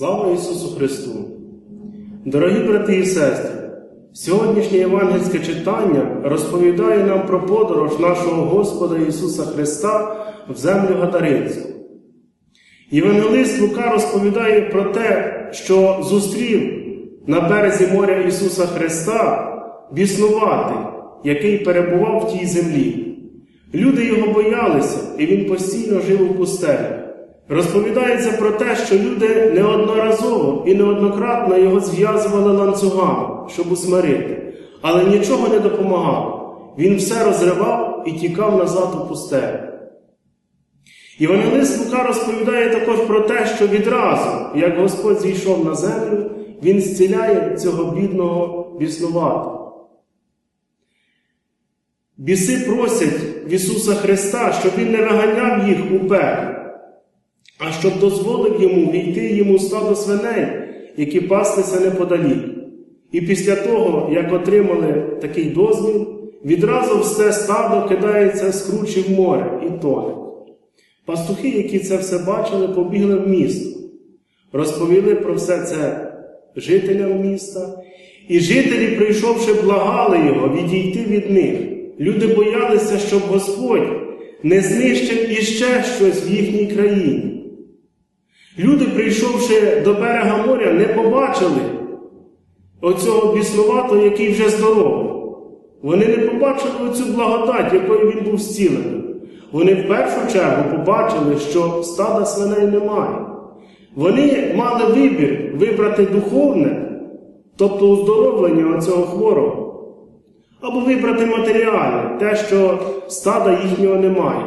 Слава Ісусу Христу! Дорогі брати і сестри! Сьогоднішнє євангельське читання розповідає нам про подорож нашого Господа Ісуса Христа в землю Гадаринську. Євангелист Лука розповідає про те, що зустрів на березі моря Ісуса Христа біснуватий, який перебував в тій землі. Люди його боялися, і він постійно жив у пустелі. Розповідається про те, що люди неодноразово і неоднократно його зв'язували ланцюгами, щоб усмирити, але нічого не допомагало. Він все розривав і тікав назад у пустелю. Євангелист Лука розповідає також про те, що відразу, як Господь зійшов на землю, Він зціляє цього бідного біснуватого. Біси просять в Ісуса Христа, щоб Він не виганяв їх у пекло, а щоб дозволив йому війти йому стадо свиней, які паслися неподалік. І після того, як отримали такий дозвіл, відразу все стадо кидається з кручі в море і тоне. Пастухи, які це все бачили, побігли в місто, розповіли про все це жителям міста, і жителі, прийшовши, благали його відійти від них. Люди боялися, щоб Господь не знищив іще щось в їхній країні. Люди, прийшовши до берега моря, не побачили оцього біснуватого, який вже здоровий. Вони не побачили оцю благодать, якою він був зцілений. Вони в першу чергу побачили, що стада свиней немає. Вони мали вибір вибрати духовне, тобто оздоровлення оцього хворого, або вибрати матеріальне, те, що стада їхнього немає.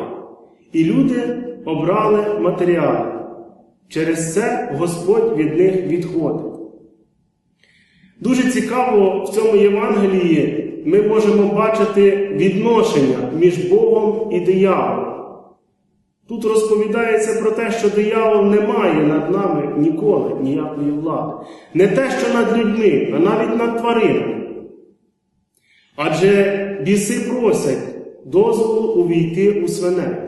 І люди обрали матеріальне. Через це Господь від них відходить. Дуже цікаво в цьому Євангелії ми можемо бачити відношення між Богом і дияволом. Тут розповідається про те, що диявол не має над нами ніколи ніякої влади. Не те, що над людьми, а навіть над тваринами. Адже біси просять дозволу увійти у свиней.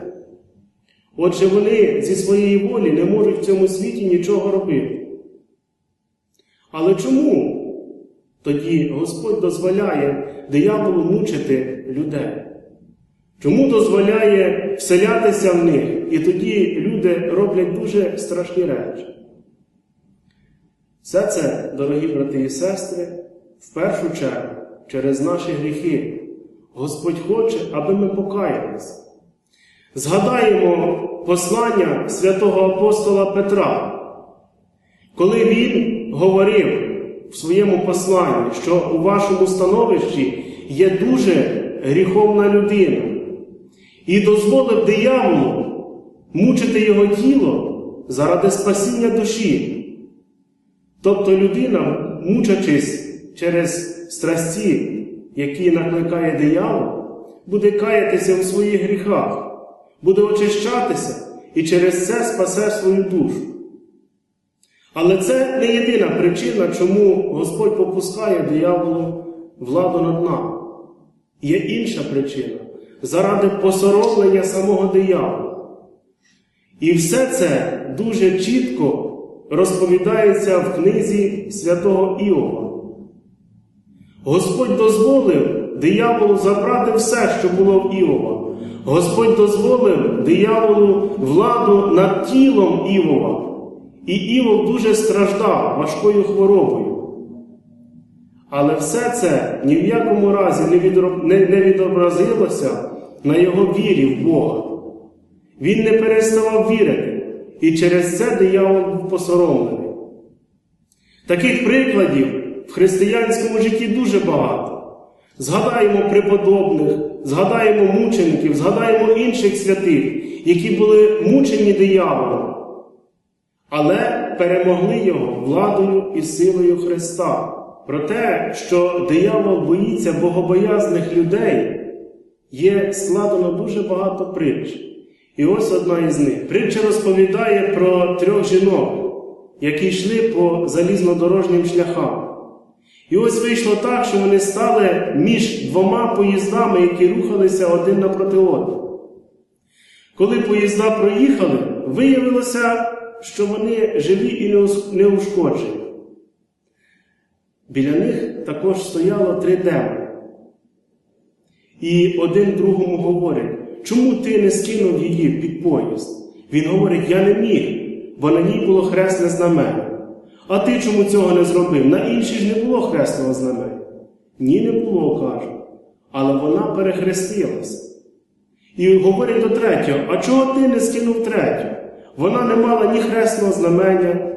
Отже, вони зі своєї волі не можуть в цьому світі нічого робити. Але чому тоді Господь дозволяє дияволу мучити людей? Чому дозволяє вселятися в них, і тоді люди роблять дуже страшні речі? Все це, дорогі брати і сестри, в першу чергу через наші гріхи. Господь хоче, аби ми покаялися. Згадаємо послання святого апостола Петра, коли він говорив в своєму посланні, що у вашому становищі є дуже гріховна людина, і дозволив дияволу мучити його тіло заради спасіння душі. Тобто людина, мучачись через страсті, які накликає диявол, буде каятися в своїх гріхах буде очищатися і через це спасе свою душу. Але це не єдина причина, чому Господь попускає дияволу владу над нами. Є інша причина заради посоромлення самого диявола. І все це дуже чітко розповідається в книзі святого Іова. Господь дозволив дияволу забрати все, що було в Іова. Господь дозволив дияволу владу над тілом Івова, і Івов дуже страждав важкою хворобою. Але все це ні в якому разі не відобразилося на його вірі в Бога. Він не переставав вірити, і через це диявол був посоромлений. Таких прикладів в християнському житті дуже багато. Згадаємо преподобних, згадаємо мучеників, згадаємо інших святих, які були мучені дияволом, але перемогли його владою і силою Христа. Про те, що диявол боїться богобоязних людей, є складено дуже багато притч. І ось одна із них. Притча розповідає про трьох жінок, які йшли по залізнодорожнім шляхам. І ось вийшло так, що вони стали між двома поїздами, які рухалися один напроти одного. Коли поїзда проїхали, виявилося, що вони живі і неушкоджені. Біля них також стояло три демони. І один другому говорить, чому ти не скинув її під поїзд? Він говорить, я не міг, бо на ній було хресне знамення. А ти чому цього не зробив? На іншій ж не було хресного знамення. Ні, не було, каже. Але вона перехрестилася. І говорить до третього, а чого ти не скинув третю? Вона не мала ні хресного знамення,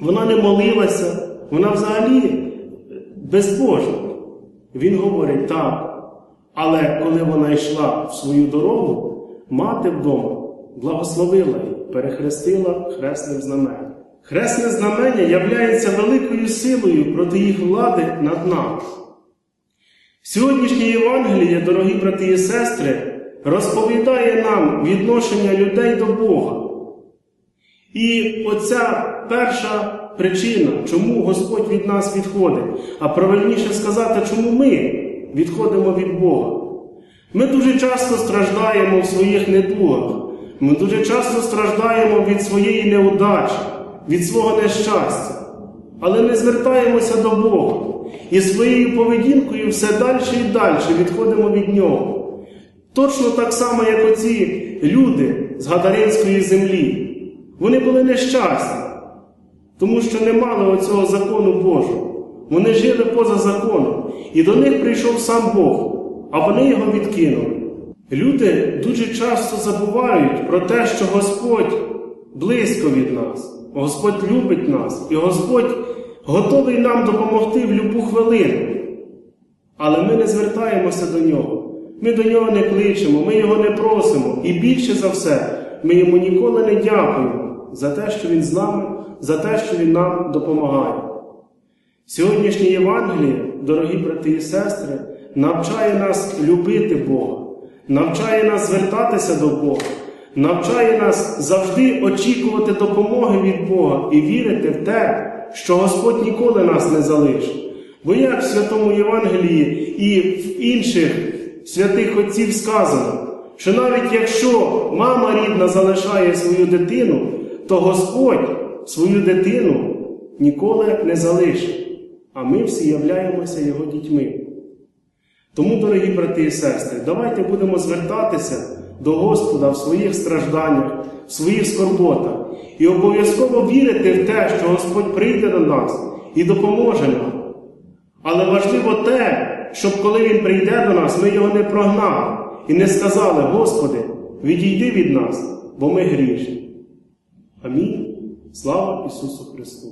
вона не молилася, вона взагалі безбожна. Він говорить так. Але коли вона йшла в свою дорогу, мати вдома благословила її, перехрестила хресним знаменем. Хресне знамення являється великою силою проти їх влади над нами. Сьогоднішнє Євангеліє, дорогі брати і сестри, розповідає нам відношення людей до Бога. І оця перша причина, чому Господь від нас відходить, а правильніше сказати, чому ми відходимо від Бога. Ми дуже часто страждаємо в своїх недугах, ми дуже часто страждаємо від своєї неудачі, від свого нещастя, але не звертаємося до Бога і своєю поведінкою все далі і далі відходимо від Нього. Точно так само, як оці люди з Гадаринської землі. Вони були нещасні, тому що не мали оцього закону Божого. Вони жили поза законом, і до них прийшов сам Бог, а вони його відкинули. Люди дуже часто забувають про те, що Господь близько від нас, Господь любить нас, і Господь готовий нам допомогти в любу хвилину. Але ми не звертаємося до нього. Ми до нього не кличемо, ми його не просимо. І більше за все, ми йому ніколи не дякуємо за те, що він з нами, за те, що він нам допомагає. Сьогоднішнє Євангеліє, дорогі брати і сестри, навчає нас любити Бога, навчає нас звертатися до Бога, навчає нас завжди очікувати допомоги від Бога і вірити в те, що Господь ніколи нас не залишить. Бо як в Святому Євангелії і в інших святих отців сказано, що навіть якщо мама рідна залишає свою дитину, то Господь свою дитину ніколи не залишить, а ми всі являємося Його дітьми. Тому, дорогі брати і сестри, давайте будемо звертатися до Господа в своїх стражданнях, в своїх скорботах і обов'язково вірити в те, що Господь прийде до нас і допоможе нам. Але важливо те, щоб коли Він прийде до нас, ми його не прогнали і не сказали, Господи, відійди від нас, бо ми грішні. Амінь. Слава Ісусу Христу!